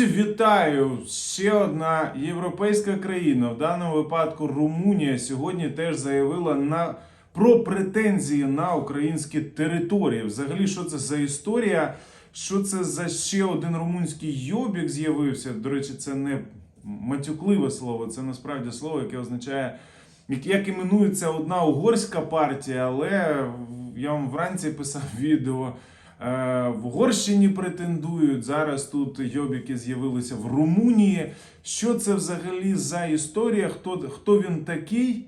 Друзі, вітаю! Ще одна європейська країна, в даному випадку Румунія, сьогодні теж заявила на про претензії на українські території. Взагалі, що це за історія? Що це за ще один румунський йобік з'явився? До речі, це не матюкливе слово, це насправді слово, яке означає, як- іменується одна угорська партія, але я вам вранці писав відео. Е, В Угорщині претендують. Зараз тут йобіки з'явилися в Румунії. Що це взагалі за історія? Хто, хто він такий?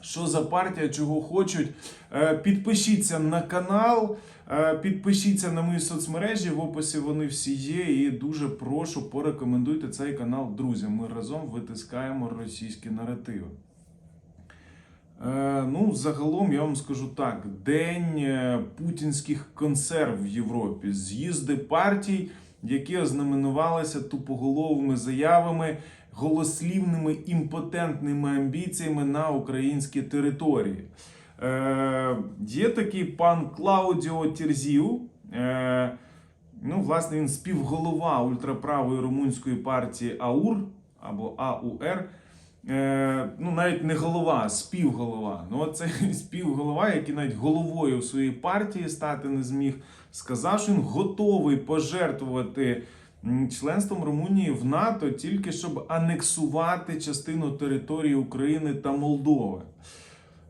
Що за партія, чого хочуть? Е, Підпишіться на канал, е, підпишіться на мої соцмережі. В описі вони всі є. І дуже прошу порекомендуйте цей канал друзям. Ми разом витискаємо російські наративи. Е, Ну, загалом я вам скажу так: день е, путінських консерв в Європі, з'їзди партій, які ознаменувалися тупоголовими заявами, голослівними імпотентними амбіціями на українські території. Е, Є такий пан Клаудіо Тірзів. Е, Ну, власне, він співголова ультраправої румунської партії АУР або АУР. Е, ну, навіть не голова, а співголова. Ну, це співголова, який навіть головою в своїй партії стати не зміг, сказав, що він готовий пожертвувати членством Румунії в НАТО тільки щоб анексувати частину території України та Молдови.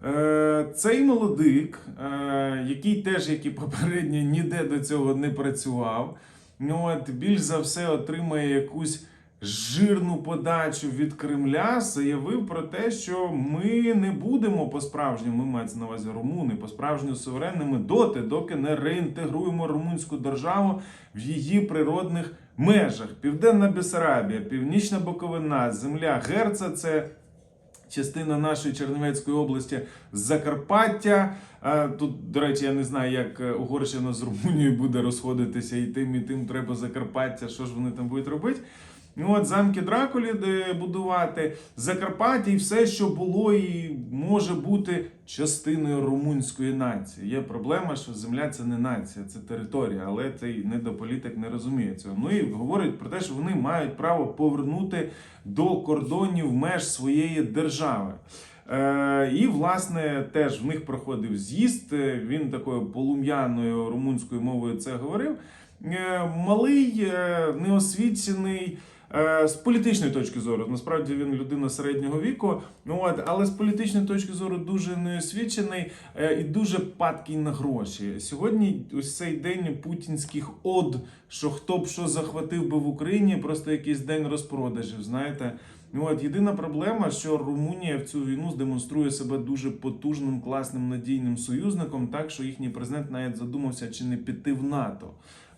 Е, Цей молодик, е, який теж, як і попередній, ніде до цього не працював, ну от більш за все отримає якусь жирну подачу від Кремля, заявив про те, що ми не будемо по-справжньому, мається на увазі румуни, по-справжньому суверенними доти, доки не реінтегруємо румунську державу в її природних межах. Південна Бесарабія, Північна Буковина, земля Герца це частина нашої Чернівецької області Закарпаття. Тут, до речі, я не знаю, як е, Угорщина з Румунією буде розходитися, і тим, і тим треба Закарпаття. Що ж вони там будуть робити? От замки Дракулі будувати, Закарпаття і все, що було і може бути частиною румунської нації. Є проблема, що земля це не нація, це територія, але цей недополітик не розуміє цього. Ну і говорить про те, що вони мають право повернути до кордонів меж своєї держави. Е, і, власне, теж в них проходив з'їзд. Він такою полум'яною румунською мовою це говорив. Е, малий, е, неосвічений. Е, З політичної точки зору, насправді він людина середнього віку, ну от, але з політичної точки зору дуже неосвічений е, і дуже падкий на гроші. Сьогодні ось цей день путінських од, що хто б що захватив би в Україні, просто якийсь день розпродажів. Знаєте, Ну от єдина проблема, що Румунія в цю війну здемонструє себе дуже потужним, класним надійним союзником, так що їхній президент навіть задумався, чи не піти в НАТО.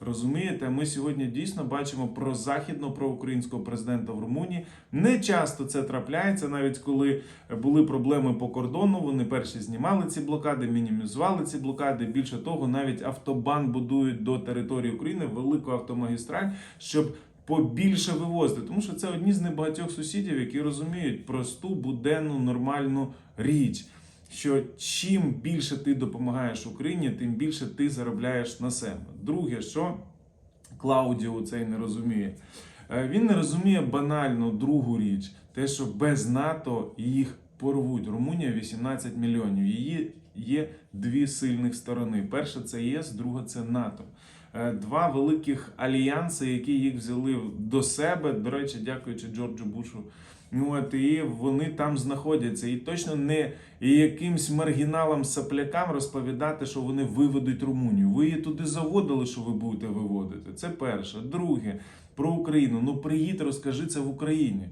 Розумієте, ми сьогодні дійсно бачимо про західно проукраїнського президента в Румунії. Не часто це трапляється, навіть коли були проблеми по кордону. Вони перші знімали ці блокади, мінімізували ці блокади. Більше того, навіть автобан будують до території України велику автомагістраль, щоб побільше вивозити, тому що це одні з небагатьох сусідів, які розуміють просту буденну нормальну річ. Що чим більше ти допомагаєш Україні, тим більше ти заробляєш на себе. Друге, що Клаудіо цей не розуміє. Е, Він не розуміє банальну другу річ: те, що без НАТО їх порвуть. Румунія 18 мільйонів. Її є дві сильних сторони: перша це ЄС, друга це НАТО. Е, Два великих альянси, які їх взяли до себе. До речі, дякуючи Джорджу Бушу. Ну от і вони там знаходяться, і точно не якимсь маргіналам саплякам розповідати, що вони виведуть Румунію. Ви її туди заводили, що ви будете виводити. Це перше. Друге, про Україну. Ну приїдь, розкажи це в Україні.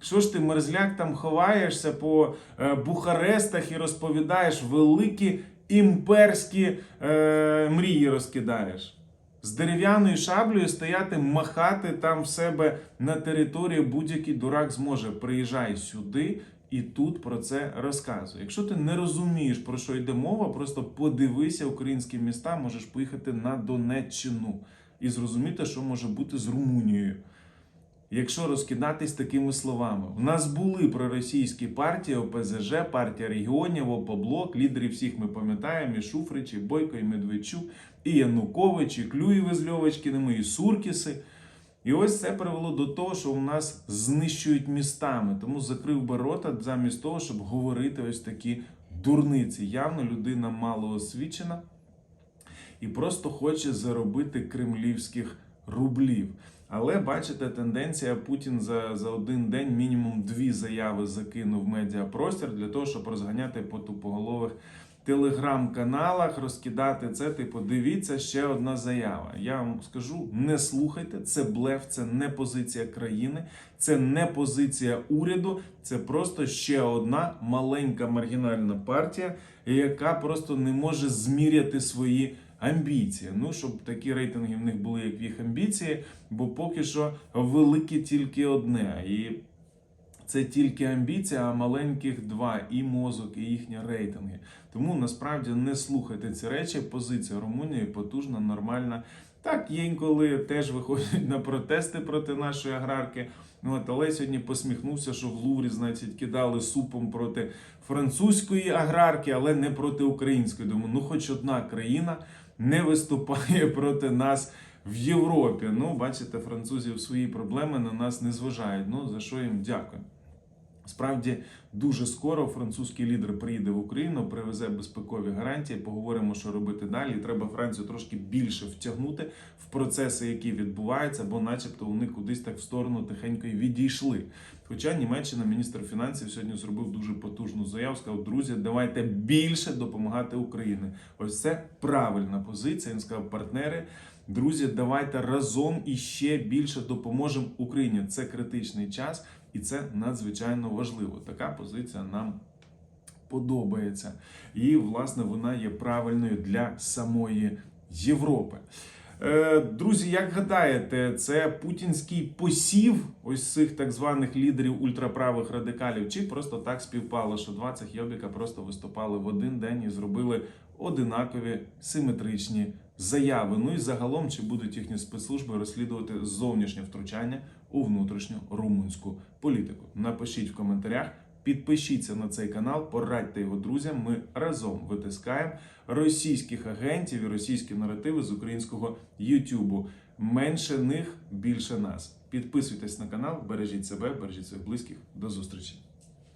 Що ж ти, мерзляк, там ховаєшся по е, Бухарестах і розповідаєш великі імперські е, мрії розкидаєш? З дерев'яною шаблею стояти, махати там в себе на території будь-який дурак зможе. Приїжджай сюди і тут про це розказуй. Якщо ти не розумієш, про що йде мова, просто подивися українські міста, можеш поїхати на Донеччину і зрозуміти, що може бути з Румунією. Якщо розкидатись такими словами, у нас були проросійські партії ОПЗЖ, партія регіонів, ОПОБЛОК, лідерів всіх ми пам'ятаємо, і Шуфрич, і Бойко, і Медведчук, і Янукович, і Клюєви з Льовочкіними, і Суркіси. І ось це привело до того, що у нас знищують містами. Тому закрив би рота замість того, щоб говорити ось такі дурниці. Явно людина мало освічена і просто хоче заробити кремлівських рублів. Але бачите, тенденція Путін за, за один день мінімум дві заяви закинув в медіапростір для того, щоб розганяти по тупоголових телеграм-каналах, розкидати це. Типу, дивіться ще одна заява. Я вам скажу: не слухайте, це блеф, це не позиція країни, це не позиція уряду, це просто ще одна маленька маргінальна партія, яка просто не може зміряти свої амбіції. Ну, щоб такі рейтинги в них були, як в їх амбіції, бо поки що велике тільки одне. І це тільки амбіція, а маленьких два і мозок, і їхні рейтинги. Тому насправді не слухайте ці речі. Позиція Румунії потужна, нормальна. Так, є інколи теж виходять на протести проти нашої аграрки. Ну, от, але сьогодні посміхнувся, що в Луврі, значить, кидали супом проти французької аграрки, але не проти української. Думаю, ну хоч одна країна не виступає проти нас в Європі. Ну, бачите, французів свої проблеми на нас не зважають. Ну за що їм дякую. Справді дуже скоро французький лідер приїде в Україну, привезе безпекові гарантії. Поговоримо, що робити далі. Треба Францію трошки більше втягнути в процеси, які відбуваються, бо, начебто, вони кудись так в сторону тихенько й відійшли. Хоча Німеччина, міністр фінансів, сьогодні зробив дуже потужну заяву. Сказав, друзі, давайте більше допомагати Україні. Ось це правильна позиція. Він сказав, партнери. Друзі, давайте разом і ще більше допоможемо Україні. Це критичний час, і це надзвичайно важливо. Така позиція нам подобається. І, власне, вона є правильною для самої Європи. Е, Друзі, як гадаєте, це путінський посів ось цих так званих лідерів ультраправих радикалів, чи просто так співпало, що два цих йобіка просто виступали в один день і зробили одинакові симетричні заяви. Ну і загалом, чи будуть їхні спецслужби розслідувати зовнішнє втручання у внутрішню румунську політику? Напишіть в коментарях. Підпишіться на цей канал, порадьте його друзям. Ми разом витискаємо російських агентів і російські наративи з українського Ютубу. Менше них, більше нас. Підписуйтесь на канал, бережіть себе, бережіть своїх близьких. До зустрічі!